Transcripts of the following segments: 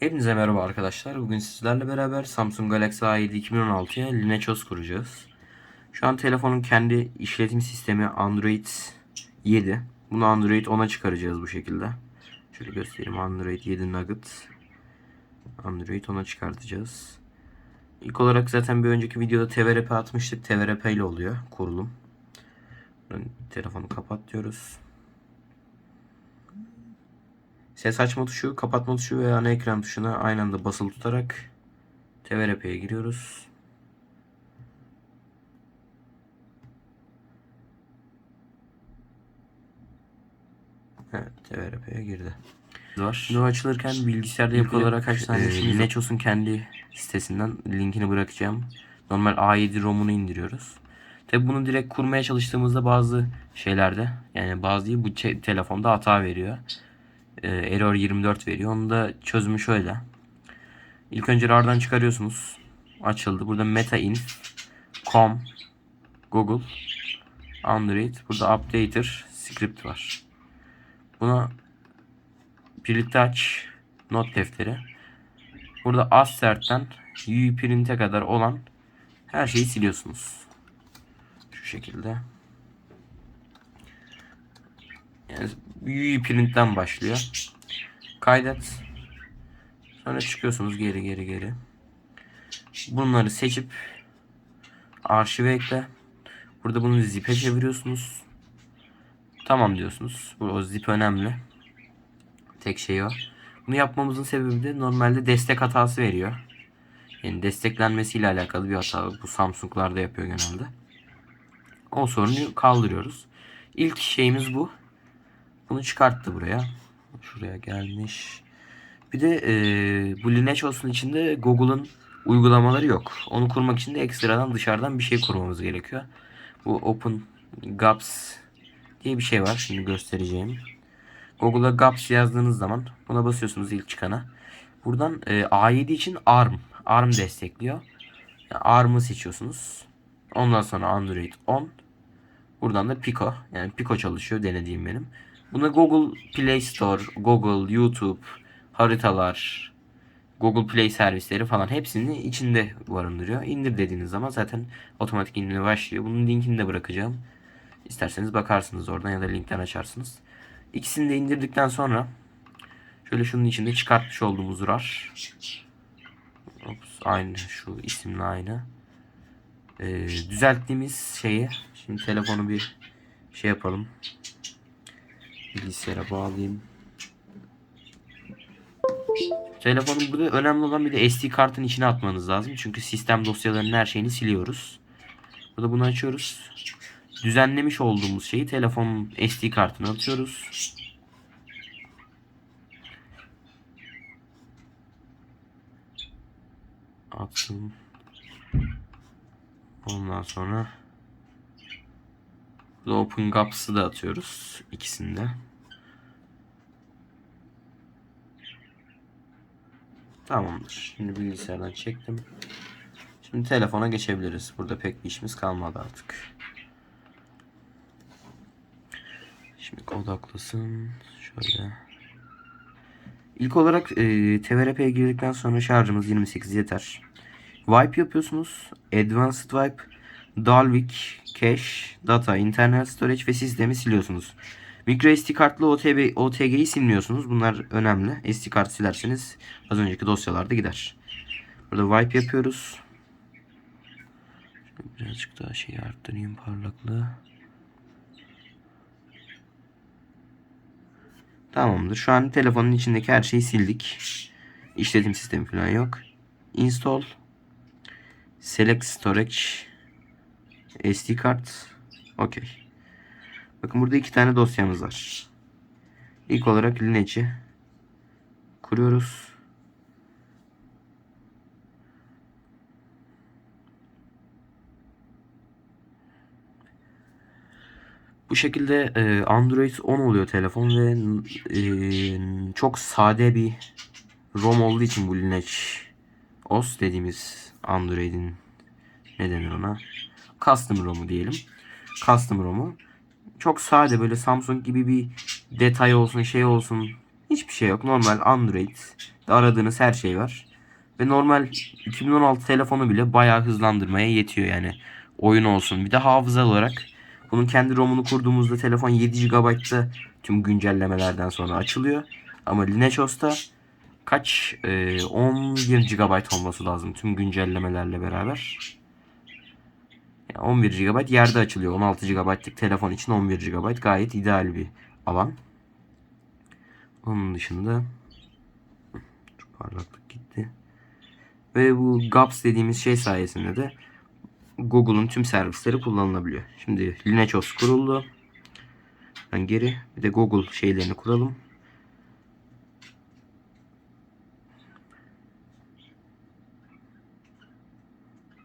Hepinize merhaba arkadaşlar. Bugün sizlerle beraber Samsung Galaxy A7 2016'ya Lineage kuracağız. Şu an telefonun kendi işletim sistemi Android 7. Bunu Android 10'a çıkaracağız bu şekilde. Şöyle göstereyim Android 7 Nugget. Android 10'a çıkartacağız. İlk olarak zaten bir önceki videoda TVRP atmıştık. TVRP ile oluyor kurulum. Telefonu kapat diyoruz. Ses açma tuşu, kapatma tuşu ve ana ekran tuşuna aynı anda basılı tutarak TVRP'ye giriyoruz. Evet, TVRP'ye girdi. Var. O açılırken bilgisayarda ilk olarak kaç tane e, Nechos'un kendi sitesinden linkini bırakacağım. Normal A7 ROM'unu indiriyoruz. Tabi bunu direkt kurmaya çalıştığımızda bazı şeylerde yani bazı değil bu te- telefonda hata veriyor error 24 veriyor. Onun da çözümü şöyle. İlk önce RAR'dan çıkarıyorsunuz. Açıldı. Burada meta inf com Google Android. Burada updater script var. Buna birlikte aç not defteri. Burada assert'ten UI print'e kadar olan her şeyi siliyorsunuz. Şu şekilde. Yani UI print'ten başlıyor. Kaydet. Sonra çıkıyorsunuz geri geri geri. Bunları seçip arşive ekle. Burada bunu zip'e çeviriyorsunuz. Tamam diyorsunuz. Bu o zip önemli. Tek şey o. Bunu yapmamızın sebebi de normalde destek hatası veriyor. Yani desteklenmesiyle alakalı bir hata. Bu Samsung'larda yapıyor genelde. O sorunu kaldırıyoruz. İlk şeyimiz bu. Bunu çıkarttı buraya. Şuraya gelmiş. Bir de e, bu Lineage olsun içinde Google'ın uygulamaları yok. Onu kurmak için de ekstradan dışarıdan bir şey kurmamız gerekiyor. Bu Open Gaps diye bir şey var. Şimdi göstereceğim. Google'a Gaps yazdığınız zaman buna basıyorsunuz ilk çıkana. Buradan e, A7 için ARM. ARM destekliyor. Yani ARM'ı seçiyorsunuz. Ondan sonra Android 10. Buradan da Pico. Yani Pico çalışıyor denediğim benim. Buna Google Play Store, Google, YouTube, haritalar, Google Play servisleri falan hepsini içinde barındırıyor. İndir dediğiniz zaman zaten otomatik indirme başlıyor. Bunun linkini de bırakacağım. İsterseniz bakarsınız oradan ya da linkten açarsınız. İkisini de indirdikten sonra şöyle şunun içinde çıkartmış olduğumuz RAR. Ops, aynı şu isimle aynı. Ee, düzelttiğimiz şeyi şimdi telefonu bir şey yapalım. Bilgisayara bağlayayım. Telefonun burada önemli olan bir de SD kartın içine atmanız lazım. Çünkü sistem dosyalarının her şeyini siliyoruz. Burada bunu açıyoruz. Düzenlemiş olduğumuz şeyi telefonun SD kartına atıyoruz. Atsın. Ondan sonra Open Gaps'ı da atıyoruz. ikisinde. Tamamdır. Şimdi bilgisayardan çektim. Şimdi telefona geçebiliriz. Burada pek bir işimiz kalmadı artık. Şimdi odaklasın. Şöyle. İlk olarak e, TVRP'ye girdikten sonra şarjımız 28 yeter. Wipe yapıyorsunuz. Advanced Wipe. Dalvik, Cache, Data, Internal Storage ve sistemi siliyorsunuz. MicroSD kartlı OTB, OTG'yi silmiyorsunuz. Bunlar önemli. SD kart silerseniz az önceki dosyalarda gider. Burada wipe yapıyoruz. Birazcık daha şeyi arttırayım parlaklığı. Tamamdır. Şu an telefonun içindeki her şeyi sildik. İşletim sistemi falan yok. Install. Select Storage. SD kart. Okey. Bakın burada iki tane dosyamız var. İlk olarak Lineage'i kuruyoruz. Bu şekilde e, Android 10 oluyor telefon ve e, çok sade bir ROM olduğu için bu Lineage OS dediğimiz Android'in ne denir ona? Custom ROM'u diyelim. Custom ROM'u. Çok sade böyle Samsung gibi bir detay olsun şey olsun hiçbir şey yok. Normal Android aradığınız her şey var. Ve normal 2016 telefonu bile bayağı hızlandırmaya yetiyor yani. Oyun olsun. Bir de hafıza olarak bunun kendi ROM'unu kurduğumuzda telefon 7 GB'da tüm güncellemelerden sonra açılıyor. Ama Lineage kaç? Ee, 11 GB olması lazım tüm güncellemelerle beraber. Yani 11 GB yerde açılıyor. 16 GB'lık telefon için 11 GB gayet ideal bir alan. Onun dışında şu parlaklık gitti. Ve bu GAPS dediğimiz şey sayesinde de Google'un tüm servisleri kullanılabiliyor. Şimdi Lineage kuruldu. Ben geri bir de Google şeylerini kuralım.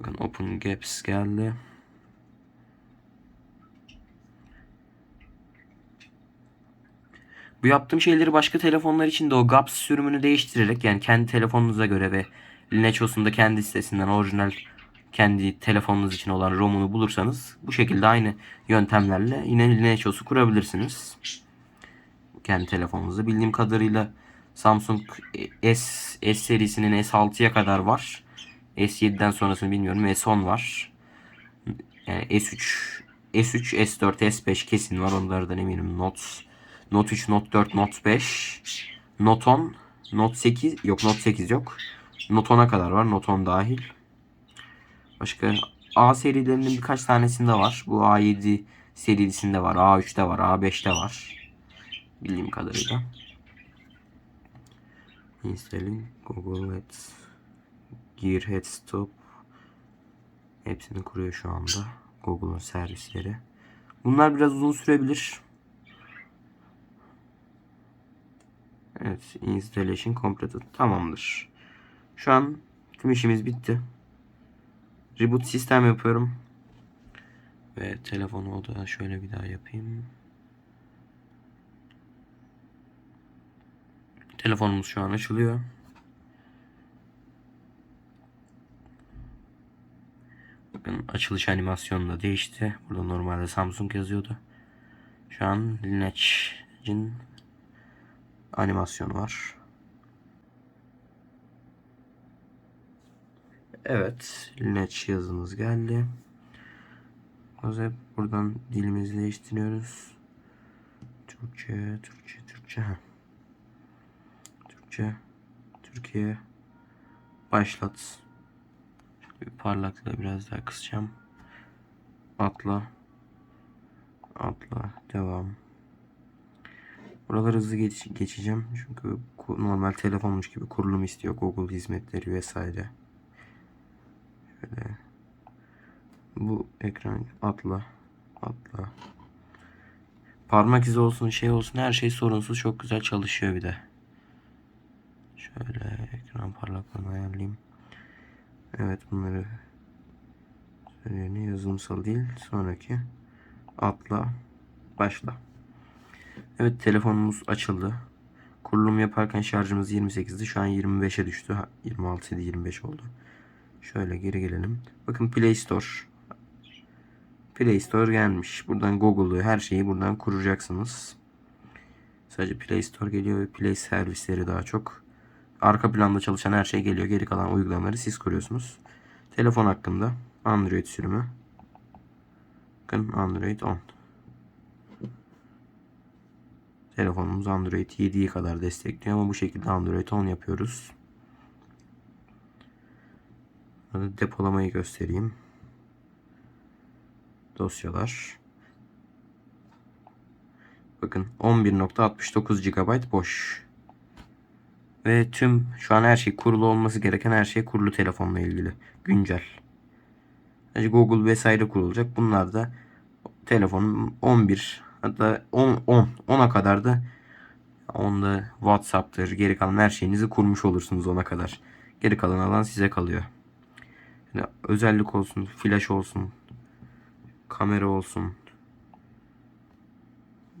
Bakın Open Gaps geldi. Bu yaptığım şeyleri başka telefonlar için de o GAPS sürümünü değiştirerek yani kendi telefonunuza göre ve Lineage'os'un da kendi sitesinden orijinal kendi telefonunuz için olan ROM'unu bulursanız bu şekilde aynı yöntemlerle yine Lineage'osu kurabilirsiniz. Kendi telefonunuzda. Bildiğim kadarıyla Samsung S, S serisinin S6'ya kadar var. S7'den sonrasını bilmiyorum. S10 var. Yani S3, S3, S4, S5 kesin var. Onlardan eminim. Note, Note 3, Note 4, Note 5, Note 10, Note 8 yok Note 8 yok. Note 10'a kadar var. Note 10 dahil. Başka A serilerinin birkaç tanesinde var. Bu A7 serisinde var. A3'te var. A5'te var. Bildiğim kadarıyla. Installing Google Ads Gear Head Stop Hepsini kuruyor şu anda. Google'un servisleri. Bunlar biraz uzun sürebilir. Evet. Installation completed. Tamamdır. Şu an tüm işimiz bitti. Reboot sistem yapıyorum. Ve telefonu da şöyle bir daha yapayım. Telefonumuz şu an açılıyor. Bakın açılış animasyonu da değişti. Burada normalde Samsung yazıyordu. Şu an Lineage'in animasyonu var. Evet, Lineage yazımız geldi. Zaman buradan dilimizi değiştiriyoruz. Türkçe, Türkçe, Türkçe. Türkçe, Türkiye. Başlat. Şöyle bir parlaklığı biraz daha kısacağım. Atla. Atla. Devam. Buraları hızlı geç, geçeceğim. Çünkü normal telefonmuş gibi kurulum istiyor. Google hizmetleri vesaire. Şöyle. Bu ekran atla. Atla. Parmak izi olsun şey olsun her şey sorunsuz çok güzel çalışıyor bir de. Şöyle ekran parlaklığını ayarlayayım. Evet bunları söyleyelim yazılımsal değil. Sonraki atla başla. Evet telefonumuz açıldı. Kurulum yaparken şarjımız 28'di. Şu an 25'e düştü. Ha, 26 idi 25 oldu. Şöyle geri gelelim. Bakın Play Store. Play Store gelmiş. Buradan Google'u her şeyi buradan kuracaksınız. Sadece Play Store geliyor ve Play servisleri daha çok. Arka planda çalışan her şey geliyor. Geri kalan uygulamaları siz kuruyorsunuz. Telefon hakkında Android sürümü. Bakın Android 10. Telefonumuz Android 7'yi kadar destekliyor ama bu şekilde Android 10 yapıyoruz. Burada depolamayı göstereyim. Dosyalar. Bakın 11.69 GB boş. Ve tüm şu an her şey kurulu olması gereken her şey kurulu telefonla ilgili. Güncel. Google vesaire kurulacak. Bunlar da telefonun 11 hatta 10 10 10'a kadar da onda WhatsApp'tır. Geri kalan her şeyinizi kurmuş olursunuz ona kadar. Geri kalan alan size kalıyor. Yani özellik olsun, flash olsun, kamera olsun.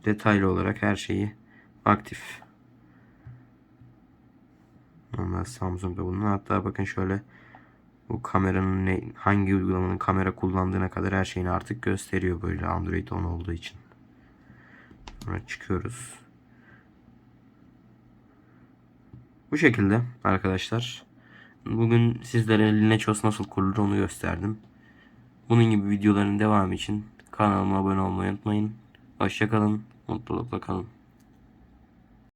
Detaylı olarak her şeyi aktif. Normal Samsung'da bulunan. Hatta bakın şöyle bu kameranın ne, hangi uygulamanın kamera kullandığına kadar her şeyini artık gösteriyor böyle Android 10 olduğu için. Sonra çıkıyoruz. Bu şekilde arkadaşlar. Bugün sizlere Linechos nasıl kurulur onu gösterdim. Bunun gibi videoların devamı için kanalıma abone olmayı unutmayın. Hoşçakalın. Mutlulukla kalın.